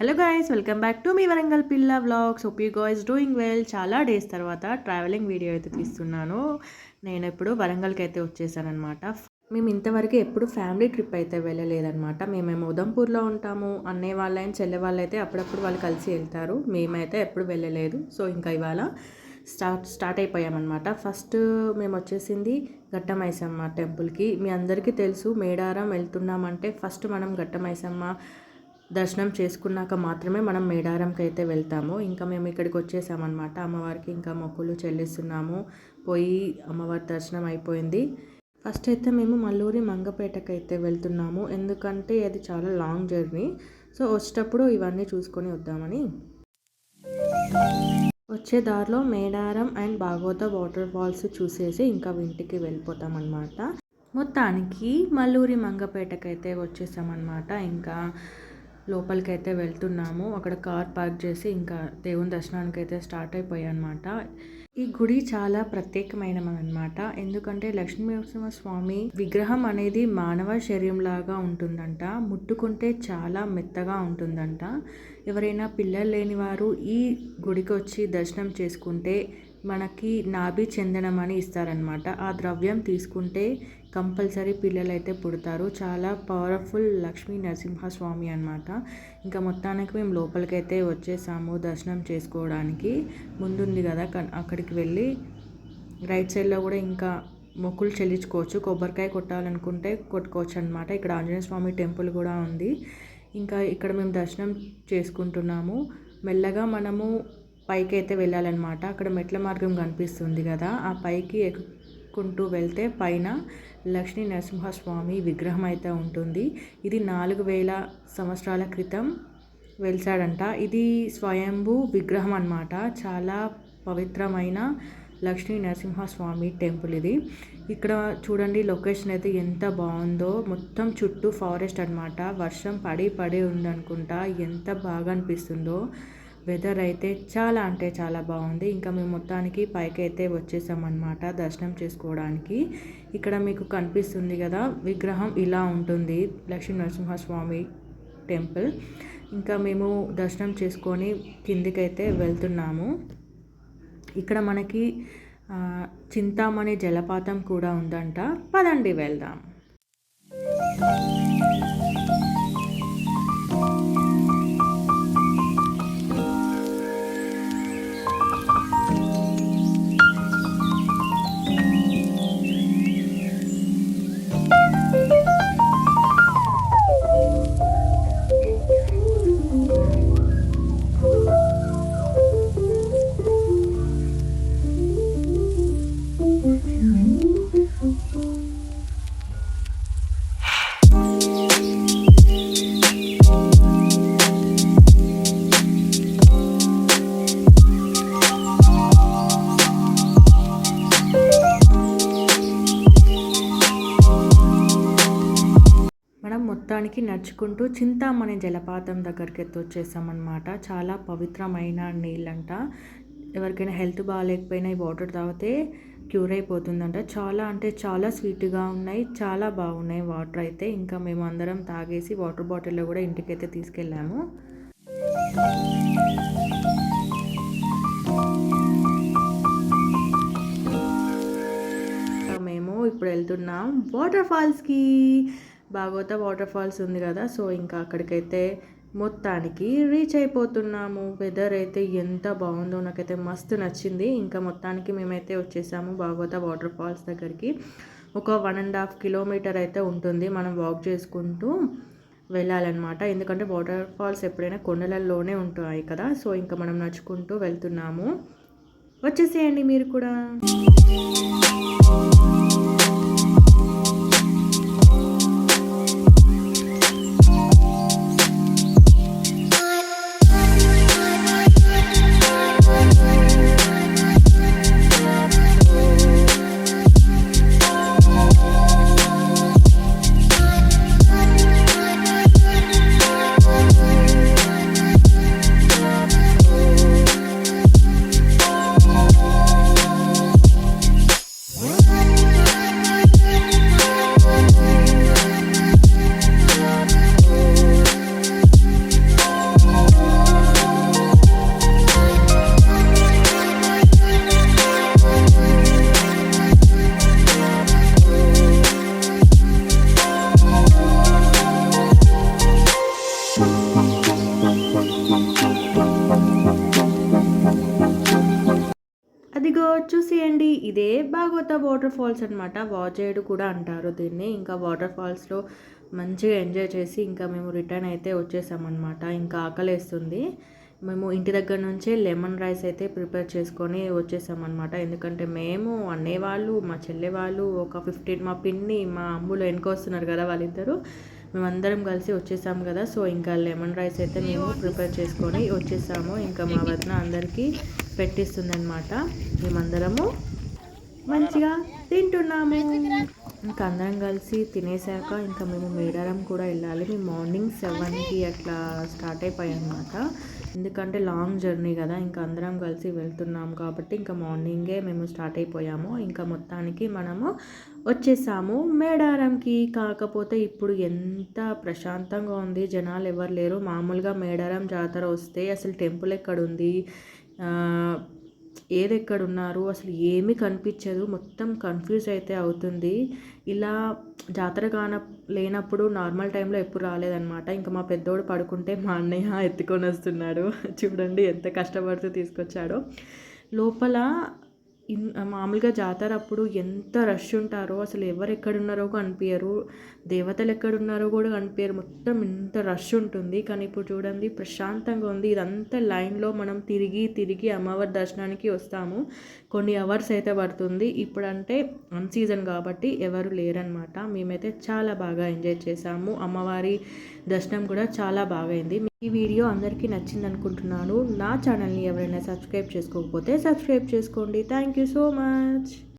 Hello guys welcome back to మీ వరంగల్ పిల్ల vlogs hope you guys doing well చాలా days తర్వాత travelling video అయితే తీస్తున్నాను. నేను ఇప్పుడు వరంగల్కి అయితే వచ్చేసానమాట మేము ఇంతవరకు ఎప్పుడు ఫ్యామిలీ ట్రిప్ అయితే వెళ్ళలేదన్నమాట. మేమేమో ఉదంపూర్లో ఉంటాము. అన్నయ్య వాళ్ళైన చెల్లె వాళ్ళైతే అయితే అప్పుడప్పుడు వాళ్ళు కలిసి వెళ్తారు. మేమైతే ఎప్పుడు వెళ్ళలేదు. సో ఇంకా ఇవాళ స్టార్ట్ స్టార్ట్ అయిపోయామన్నమాట. ఫస్ట్ మేము వచ్చేసింది ఘట్టమైసమ్మ టెంపుల్కి. మీ అందరికీ తెలుసు మేడారం వెళ్తున్నామంటే ఫస్ట్ మనం ఘట్టమైసమ్మ దర్శనం చేసుకున్నాక మాత్రమే మనం మేడారంకి అయితే వెళ్తాము. ఇంకా మేము ఇక్కడికి వచ్చేసామన్నమాట. అమ్మవారికి ఇంకా మొక్కులు చెల్లిస్తున్నాము. పోయి అమ్మవారి దర్శనం అయిపోయింది. ఫస్ట్ అయితే మేము మల్లూరి మంగపేటకి అయితే వెళ్తున్నాము. ఎందుకంటే అది చాలా లాంగ్ జర్నీ. సో వచ్చేటప్పుడు ఇవన్నీ చూసుకొని వద్దామని. వచ్చే దారిలో Medaram and Bhagavata water falls చూసేసి ఇంకా ఇంటికి వెళ్ళిపోతాం అనమాట మొత్తానికి మల్లూరి మంగపేటకి అయితే వచ్చేసామన్నమాట. ఇంకా లోపలికి అయితే వెళ్తున్నాము. అక్కడ కార్ పార్క్ చేసి ఇంకా దేవుని దర్శనానికి అయితే స్టార్ట్ అయిపోయాయి ఈ గుడి చాలా ప్రత్యేకమైనదన్నమాట. ఎందుకంటే లక్ష్మీనరసింహ స్వామి విగ్రహం అనేది మానవ శరీరం లాగా ఉంటుందంట. ముట్టుకుంటే చాలా మెత్తగా ఉంటుందంట. ఎవరైనా పిల్లలు లేని వారు ఈ గుడికి వచ్చి దర్శనం చేసుకుంటే మనకి నాభి చెందనం అని ఇస్తారనమాట ఆ ద్రవ్యం తీసుకుంటే కంపల్సరీ పిల్లలు అయితే పుడతారు. చాలా పవర్ఫుల్ లక్ష్మీ నరసింహస్వామి అనమాట ఇంకా మొత్తానికి మేము లోపలికైతే వచ్చేసాము దర్శనం చేసుకోవడానికి. ముందుంది కదా అక్కడికి వెళ్ళి రైట్ సైడ్లో కూడా ఇంకా మొక్కులు చెల్లించుకోవచ్చు. కొబ్బరికాయ కొట్టాలనుకుంటే కొట్టుకోవచ్చు అనమాట ఇక్కడ ఆంజనేయ స్వామి టెంపుల్ కూడా ఉంది. ఇంకా ఇక్కడ మేము దర్శనం చేసుకుంటున్నాము. మెల్లగా మనము పైకి అయితే వెళ్ళాలన్నమాట. అక్కడ మెట్ల మార్గం కనిపిస్తుంది కదా. ఆ పైకి ఎక్కుంటూ వెళ్తే పైన లక్ష్మీ నరసింహస్వామి విగ్రహం అయితే ఉంటుంది. ఇది నాలుగు వేల సంవత్సరాల క్రితం వెలిసాడంట. ఇది స్వయంభూ విగ్రహం అనమాట చాలా పవిత్రమైన లక్ష్మీ నరసింహస్వామి టెంపుల్ ఇది. ఇక్కడ చూడండి లొకేషన్ అయితే ఎంత బాగుందో. మొత్తం చుట్టూ ఫారెస్ట్ అనమాట వర్షం పడి పడి ఉందనుకుంటా ఎంత బాగా అనిపిస్తుందో. వెదర్ అయితే చాలా అంటే చాలా బాగుంది. ఇంకా మేము మొత్తానికి పైకి అయితే వచ్చేసామన్నమాట దర్శనం చేసుకోవడానికి. ఇక్కడ మీకు కనిపిస్తుంది కదా విగ్రహం ఇలా ఉంటుంది. లక్ష్మీ నరసింహస్వామి టెంపుల్. ఇంకా మేము దర్శనం చేసుకొని కిందికైతే వెళ్తున్నాము. ఇక్కడ మనకి చింతామణి జలపాతం కూడా ఉందంట. పదండి వెళ్దాం. మొత్తానికి నడుచుకుంటూ చింతామణి జలపాతం దగ్గరికి ఎత్తి వచ్చేసామన్నమాట చాలా పవిత్రమైన నీళ్ళంట. ఎవరికైనా హెల్త్ బాగాలేకపోయినా ఈ వాటర్ తాగితే క్యూర్ అయిపోతుందంట. చాలా అంటే చాలా స్వీట్గా ఉన్నాయి. చాలా బాగున్నాయి వాటర్ అయితే. ఇంకా మేము అందరం తాగేసి వాటర్ బాటిల్లో కూడా ఇంటికైతే తీసుకెళ్ళాము. మేము ఇప్పుడు వెళ్తున్నాం వాటర్ ఫాల్స్కి. భాగవత వాటర్ ఫాల్స్ ఉంది కదా సో ఇంకా అక్కడికైతే మొత్తానికి రీచ్ అయిపోతున్నాము. వెదర్ అయితే ఎంత బాగుందో నాకైతే మస్తు నచ్చింది. ఇంకా మొత్తానికి మేమైతే వచ్చేసాము భాగవత వాటర్ ఫాల్స్ దగ్గరికి. ఒక వన్ అండ్ హాఫ్ కిలోమీటర్ అయితే ఉంటుంది మనం వాక్ చేసుకుంటూ వెళ్ళాలన్నమాట. ఎందుకంటే వాటర్ ఫాల్స్ ఎప్పుడైనా కొండలలోనే ఉంటాయి కదా సో ఇంకా మనం నడుచుకుంటూ వెళ్తున్నాము. వచ్చేసేయండి మీరు కూడా. వచ్చేసేయండి ఇదే భాగవత వాటర్ ఫాల్స్ అనమాట వాజేడు కూడా అంటారు దీన్ని. ఇంకా వాటర్ ఫాల్స్లో మంచిగా ఎంజాయ్ చేసి ఇంకా మేము రిటర్న్ అయితే వచ్చేసామన్నమాట. ఇంకా ఆకలేస్తుంది. మేము ఇంటి దగ్గర నుంచే లెమన్ రైస్ అయితే ప్రిపేర్ చేసుకొని వచ్చేసామన్నమాట. ఎందుకంటే మేము అన్నయ్య వాళ్ళు మా చెల్లె వాళ్ళు ఒక ఫిఫ్టీన్ మా పిన్ని మా అమ్ములు వస్తున్నారు కదా వాళ్ళిద్దరు. మేమందరం కలిసి వచ్చేసాము కదా. సో ఇంకా లెమన్ రైస్ అయితే మేము ప్రిపేర్ చేసుకొని వచ్చేసాము. ఇంకా మా వదిన అందరికీ పెట్టిస్తుందనమాట మేమందరము మంచిగా తింటున్నాము. ఇంకా అందరం కలిసి తినేసాక ఇంకా మేము మేడారం కూడా వెళ్ళాలి. మేము మార్నింగ్ సెవెన్కి అట్లా స్టార్ట్ అయిపోయాయి అనమాట ఎందుకంటే లాంగ్ జర్నీ కదా ఇంకా అందరం కలిసి వెళ్తున్నాం కాబట్టి ఇంకా మార్నింగే మేము స్టార్ట్ అయిపోయాము. ఇంకా మొత్తానికి మనము వచ్చేసాము మేడారంకి. కాకపోతే ఇప్పుడు ఎంత ప్రశాంతంగా ఉంది. జనాలు ఎవరు లేరు. మామూలుగా మేడారం జాతర వస్తే అసలు టెంపుల్ ఎక్కడుంది ఏది ఎక్కడ ఉన్నారు అసలు ఏమీ కనిపించదు. మొత్తం కన్ఫ్యూజ్ అయితే అవుతుంది. ఇలా జాతర కాన లేనప్పుడు నార్మల్ టైంలో ఎప్పుడు రాలేదనమాట ఇంకా మా పెద్దోడు పడుకుంటే మా అన్నయ్య ఎత్తుకొని వస్తున్నాడు. చూడండి ఎంత కష్టపడుతూ తీసుకొచ్చాడో. లోపల మామూలుగా జాతర అప్పుడు ఎంత రష్ ఉంటారో అసలు ఎవరు ఎక్కడున్నారో కనిపించరు దేవతలు ఎక్కడున్నారో కూడా కనిపించరు మొత్తం ఇంత రష్ ఉంటుంది. కానీ ఇప్పుడు చూడండి ప్రశాంతంగా ఉంది. ఇదంతా లైన్లో మనం తిరిగి తిరిగి అమ్మవారి దర్శనానికి వస్తాము. కొన్ని అవర్స్ అయితే పడుతుంది. ఇప్పుడంటే అన్ సీజన్ కాబట్టి ఎవరు లేరనమాట మేమైతే చాలా బాగా ఎంజాయ్ చేసాము. అమ్మవారి దర్శనం కూడా చాలా బాగైంది ఈ వీడియో అందరికీ నచ్చింది అనుకుంటున్నాను నా ఛానల్ని ఎవరైనా సబ్స్క్రైబ్ చేసుకోకపోతే సబ్స్క్రైబ్ చేసుకోండి. Thank you so much.